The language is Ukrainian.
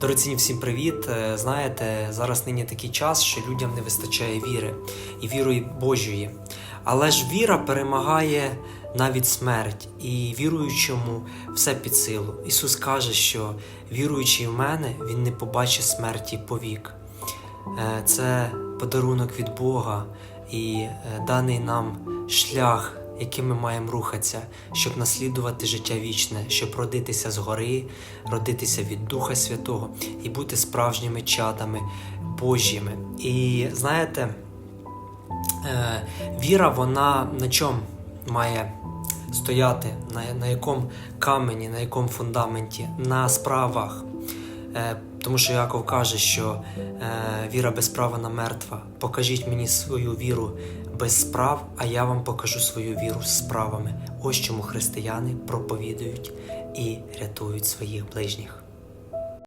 Дорогоцінні, всім привіт! Е, Знаєте, зараз нині такий час, що людям не вистачає віри і віри Божої. Але ж віра перемагає навіть смерть, і віруючому все під силу. Ісус каже, що віруючий в мене, Він не побачить смерті повік. Е, Це подарунок від Бога і е, даний нам шлях, яким ми маємо рухатися, щоб наслідувати життя вічне, щоб родитися згори, родитися від Духа Святого і бути справжніми чадами Божіми. І знаєте, е, віра, вона на чому має стояти, на, якому камені, на якому фундаменті, на справах. Е, Тому що Яков каже, що е, віра без права на мертва. Покажіть мені свою віру без справ, а я вам покажу свою віру з справами. Ось чому християни проповідують і рятують своїх ближніх.